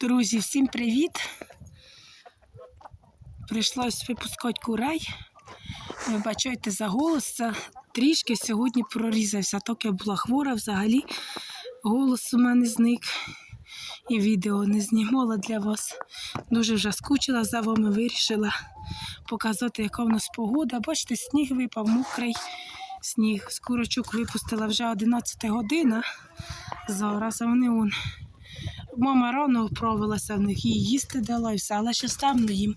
Друзі, всім привіт! Прийшлось випускати курей. Ви бачите за голос, це трішки сьогодні прорізався. Так я була хвора взагалі. Голос у мене зник. І відео не знімала для вас. Дуже вже скучила за вами, вирішила показати, яка в нас погода. Бачите, сніг випав, мокрий сніг. З курочок випустила вже 11 година. Зараз а вони он Мама рано вправилася в них, їй їсти дала і все, але ще ставно їм.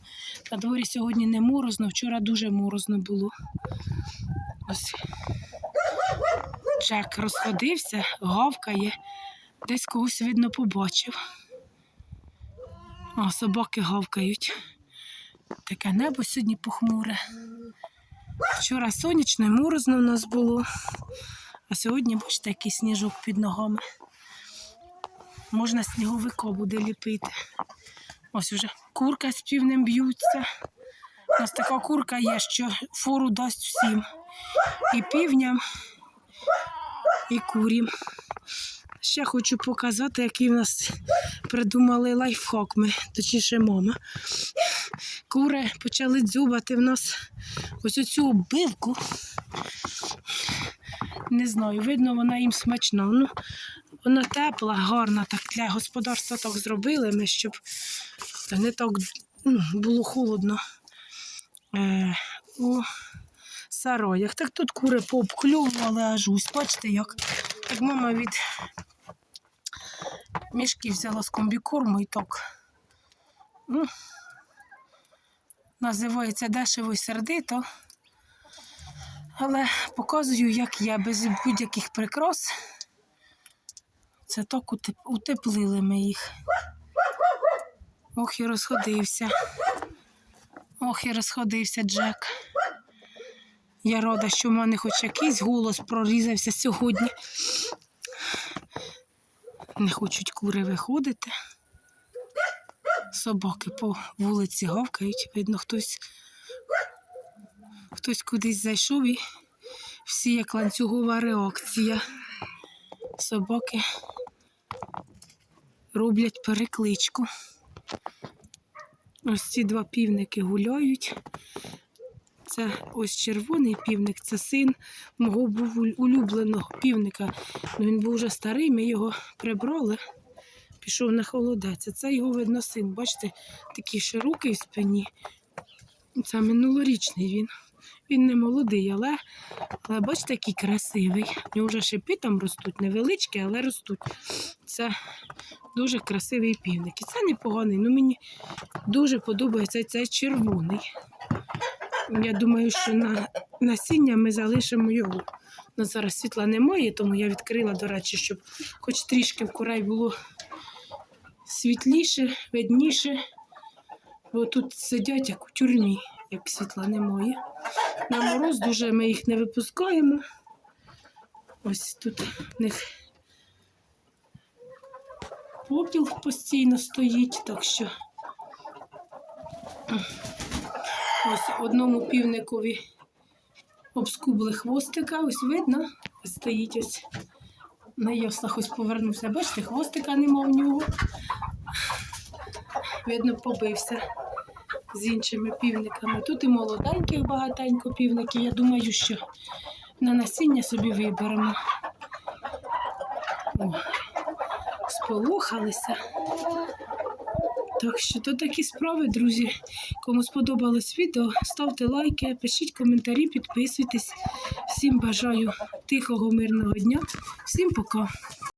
На дворі сьогодні не морозно, вчора дуже морозно було. Ось Джек розходився, гавкає, десь когось, видно, побачив. А собаки гавкають. Таке небо сьогодні похмуре. Вчора сонячно і морозно в нас було, а сьогодні, бачите, який сніжок під ногами. Можна сніговика буде ліпити. Ось уже курка з півнем б'ються. У нас така курка є, що фору дасть всім. І півням, і курім. Ще хочу показати, який в нас придумали лайфхак ми, точніше мама. Кури почали дзюбати в нас ось оцю оббивку. Не знаю, видно, вона їм смачна. Ну, вона тепла, гарна, так для господарства так зробили ми, щоб не так ну, було холодно е, у сароях. Так тут кури пообкльовували аж ось. Бачите, як так мама від мішки взяла з комбікорму і так. Ну, називається дешево і сердито. Але показую, як я без будь-яких прикрас. Це так утеплили ми їх. Ох, і розходився. Ох, і розходився Джек. Я рада, що в мене хоч якийсь голос прорізався сьогодні. Не хочуть кури виходити. Собаки по вулиці гавкають. Видно, хтось, хтось кудись зайшов і всі як ланцюгова реакція. Собаки роблять перекличку. Ось ці два півники гуляють. Це ось червоний півник, це син мого улюбленого півника. Ну, він був вже старий, ми його прибрали, пішов на холодець. Це його видно син. Бачите, такий широкий в спині. Це минулорічний він. Він не молодий, але, але бачите, який красивий. У нього вже шипи там ростуть, невеличкі, але ростуть. Це дуже красивий півник. І це непоганий. Ну, мені дуже подобається цей червоний. Я думаю, що на насіння ми залишимо його. Ну, зараз світла немає, тому я відкрила, до речі, щоб хоч трішки в курай було світліше, видніше. Бо тут сидять як у тюрмі, як світла немає. На мороз дуже ми їх не випускаємо. Ось тут в них попіл постійно стоїть, так що ось одному півникові обскубли хвостика, ось видно, стоїть ось на яслах ось повернувся. Бачите, хвостика нема в нього. Видно, побився з іншими півниками. Тут і молоденьких багатенько півників. Я думаю, що на насіння собі виберемо. О, сполохалися. Так що то такі справи, друзі. Кому сподобалось відео, ставте лайки, пишіть коментарі, підписуйтесь. Всім бажаю тихого, мирного дня. Всім пока.